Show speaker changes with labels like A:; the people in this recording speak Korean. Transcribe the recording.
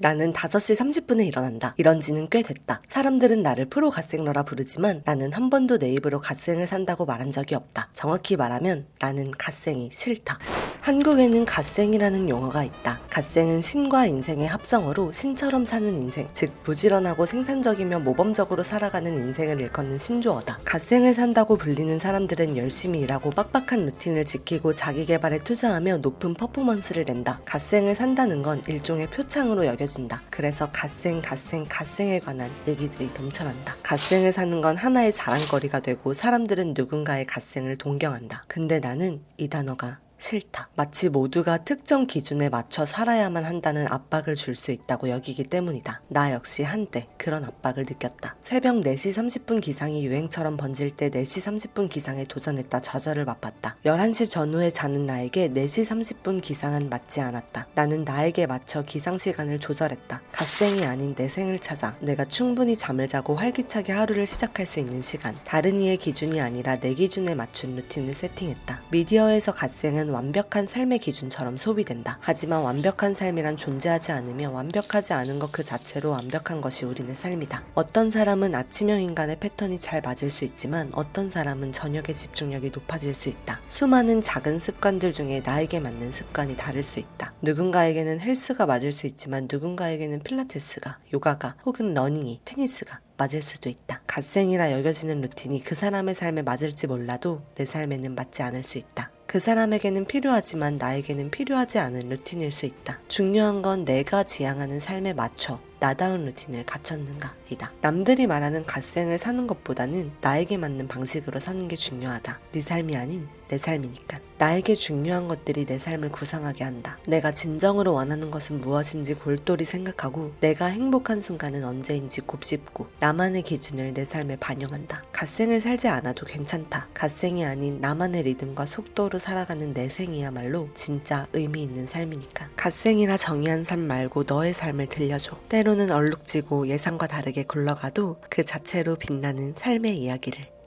A: 나는 5시 30분에 일어난다. 이런 지는 꽤 됐다. 사람들은 나를 프로 갓생러라 부르지만 나는 한 번도 내 입으로 갓생을 산다고 말한 적이 없다. 정확히 말하면 나는 갓생이 싫다. 한국에는 갓생이라는 용어가 있다. 갓생은 신과 인생의 합성어로 신처럼 사는 인생, 즉 부지런하고 생산적이며 모범적으로 살아가는 인생을 일컫는 신조어다. 갓생을 산다고 불리는 사람들은 열심히 일하고 빡빡한 루틴을 지키고 자기 개발에 투자하며 높은 퍼포먼스를 낸다. 갓생을 산다는 건 일종의 표창으로 여겨진다. 그래서 갓생, 갓생, 갓생에 관한 얘기들이 넘쳐난다. 갓생을 사는 건 하나의 자랑거리가 되고 사람들은 누군가의 갓생을 동경한다. 근데 나는 이 단어가 싫다. 마치 모두가 특정 기준에 맞춰 살아야만 한다는 압박을 줄 수 있다고 여기기 때문이다. 나 역시 한때 그런 압박을 느꼈다. 새벽 4시 30분 기상이 유행처럼 번질 때 4시 30분 기상에 도전했다 좌절을 맛봤다. 11시 전후에 자는 나에게 4시 30분 기상은 맞지 않았다. 나는 나에게 맞춰 기상 시간을 조절했다. 갓생이 아닌 내 생을 찾아 내가 충분히 잠을 자고 활기차게 하루를 시작할 수 있는 시간. 다른 이의 기준이 아니라 내 기준에 맞춘 루틴을 세팅했다. 미디어에서 갓생은 완벽한 삶의 기준처럼 소비된다. 하지만 완벽한 삶이란 존재하지 않으며 완벽하지 않은 것 그 자체로 완벽한 것이 우리의 삶이다. 어떤 사람은 아침형 인간의 패턴이 잘 맞을 수 있지만 어떤 사람은 저녁에 집중력이 높아질 수 있다. 수많은 작은 습관들 중에 나에게 맞는 습관이 다를 수 있다. 누군가에게는 헬스가 맞을 수 있지만 누군가에게는 필라테스가, 요가가, 혹은 러닝이, 테니스가 맞을 수도 있다. 갓생이라 여겨지는 루틴이 그 사람의 삶에 맞을지 몰라도 내 삶에는 맞지 않을 수 있다. 그 사람에게는 필요하지만 나에게는 필요하지 않은 루틴일 수 있다. 중요한 건 내가 지향하는 삶에 맞춰 나다운 루틴을 갖췄는가이다. 남들이 말하는 갓생을 사는 것보다는 나에게 맞는 방식으로 사는 게 중요하다. 네 삶이 아닌 내 삶이니까. 나에게 중요한 것들이 내 삶을 구성하게 한다. 내가 진정으로 원하는 것은 무엇인지 골똘히 생각하고 내가 행복한 순간은 언제인지 곱씹고 나만의 기준을 내 삶에 반영한다. 갓생을 살지 않아도 괜찮다. 갓생이 아닌 나만의 리듬과 속도로 살아가는 내 생이야말로 진짜 의미 있는 삶이니까. 갓생이라 정의한 삶 말고 너의 삶을 들려줘. 때로는 얼룩지고 예상과 다르게 굴러가도 그 자체로 빛나는 삶의 이야기를.